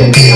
Amén.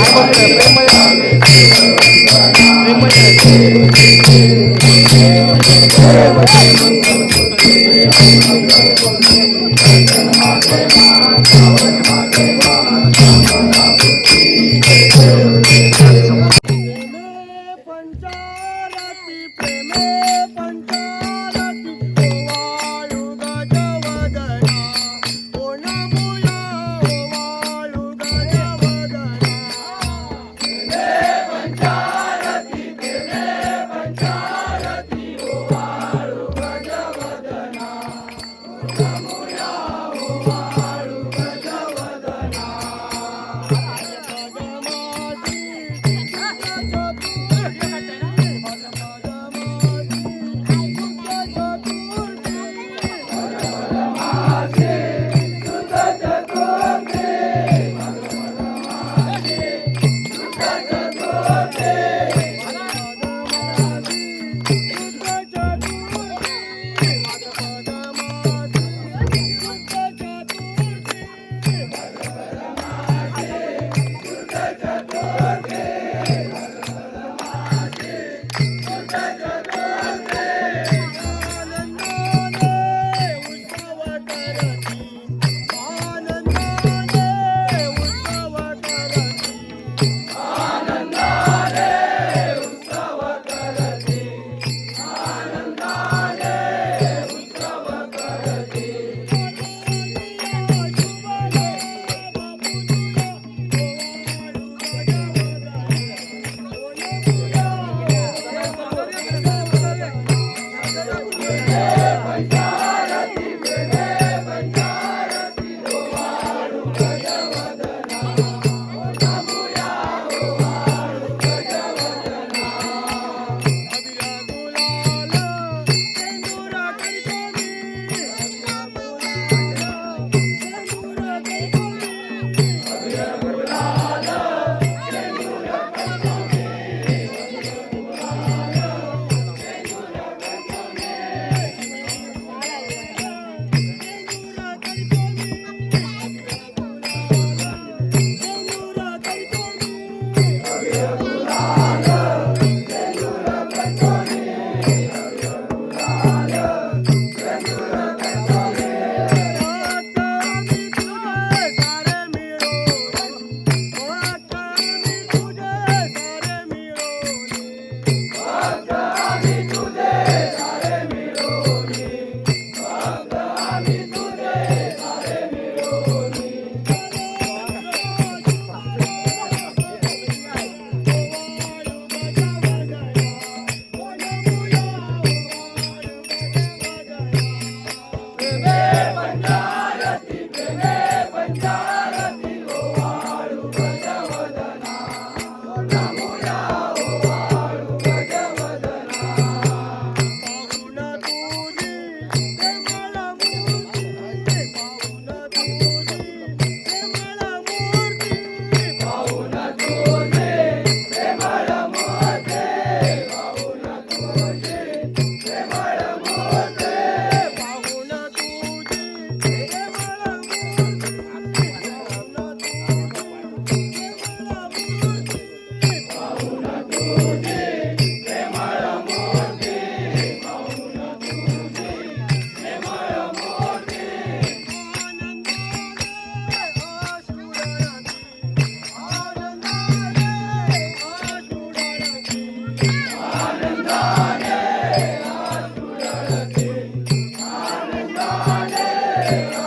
Yeah.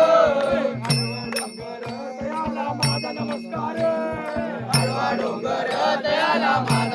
Rama.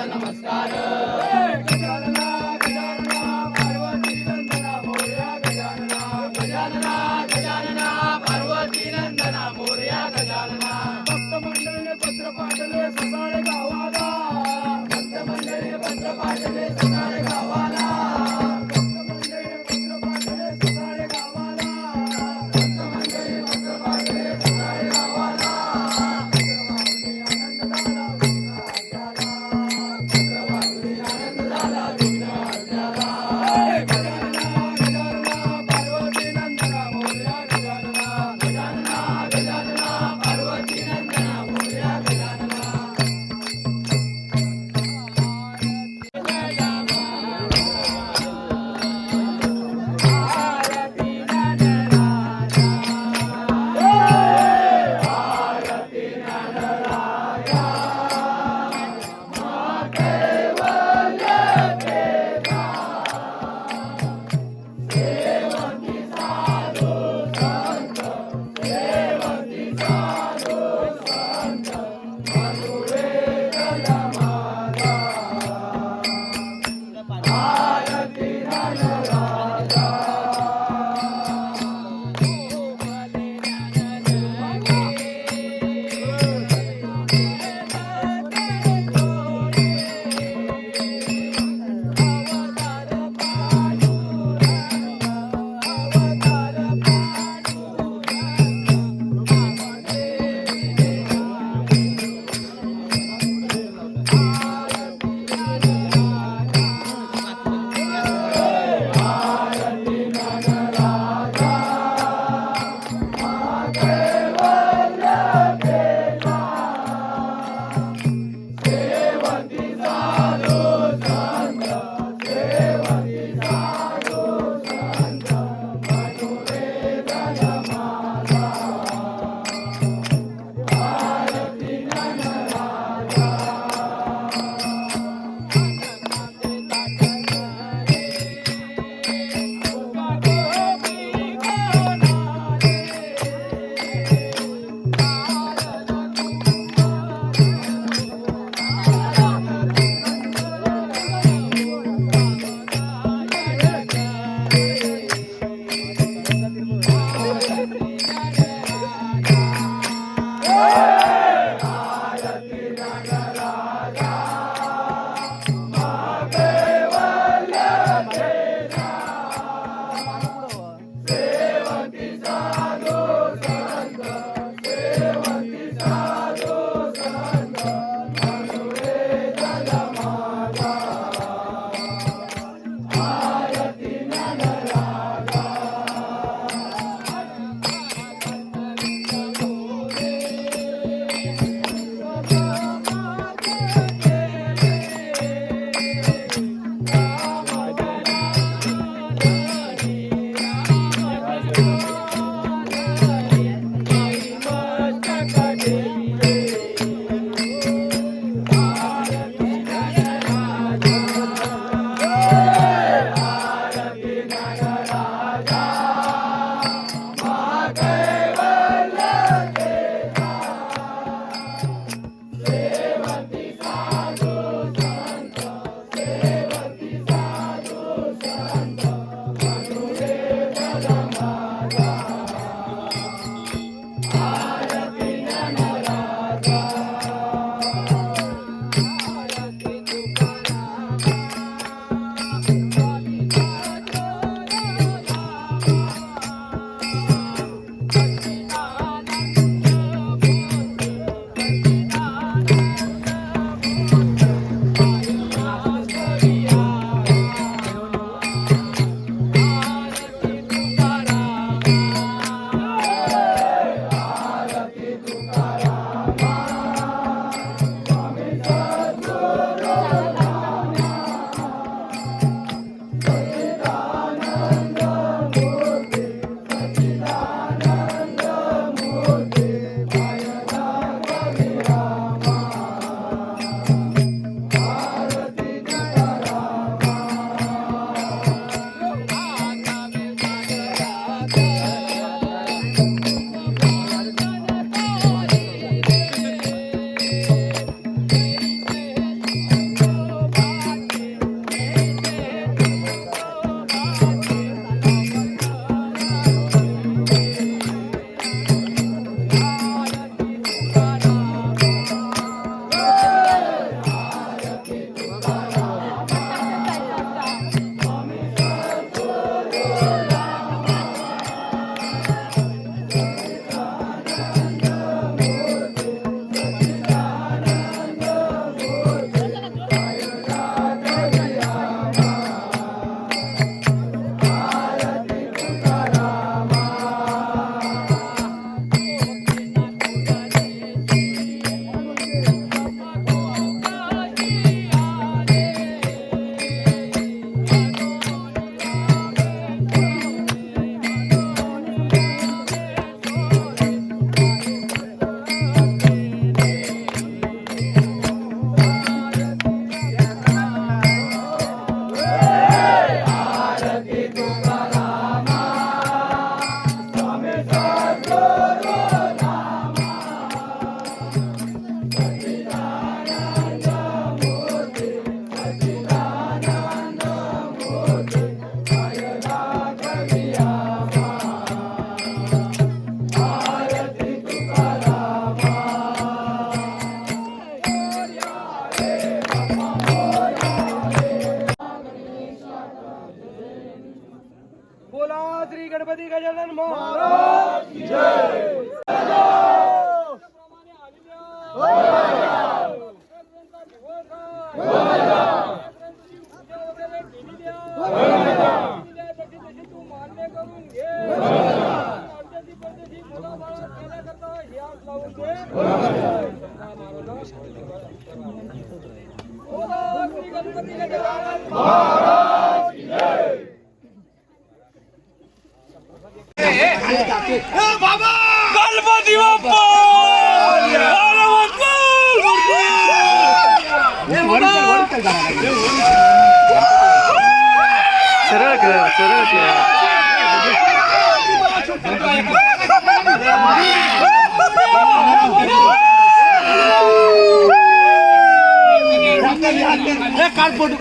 आज photo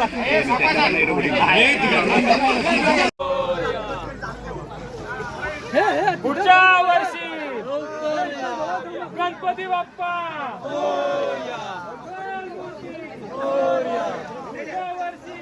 पुढच्या गणपती बाप्पा वर्षी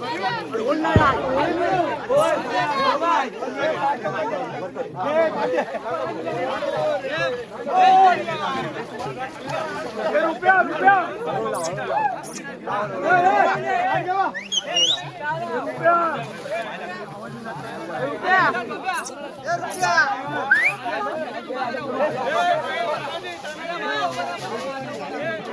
र ु प य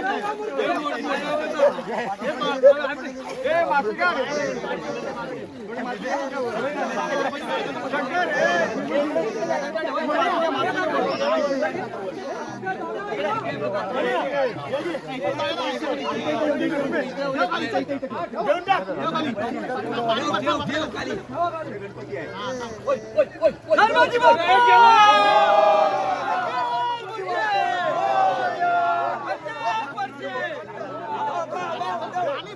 गणपती आहे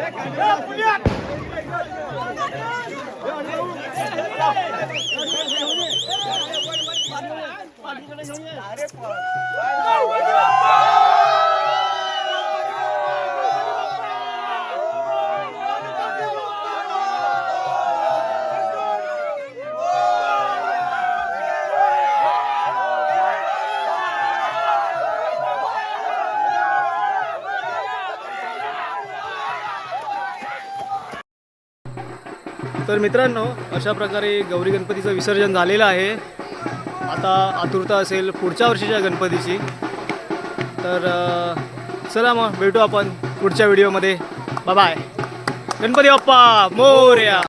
અરે तर मित्रांनो अशा प्रकारे गौरी गणपतीचं विसर्जन झालेलं आहे आता आतुरता असेल पुढच्या वर्षीच्या गणपतीची तर चला मग भेटू आपण पुढच्या व्हिडिओमध्ये बाय गणपती बाप्पा मोर्या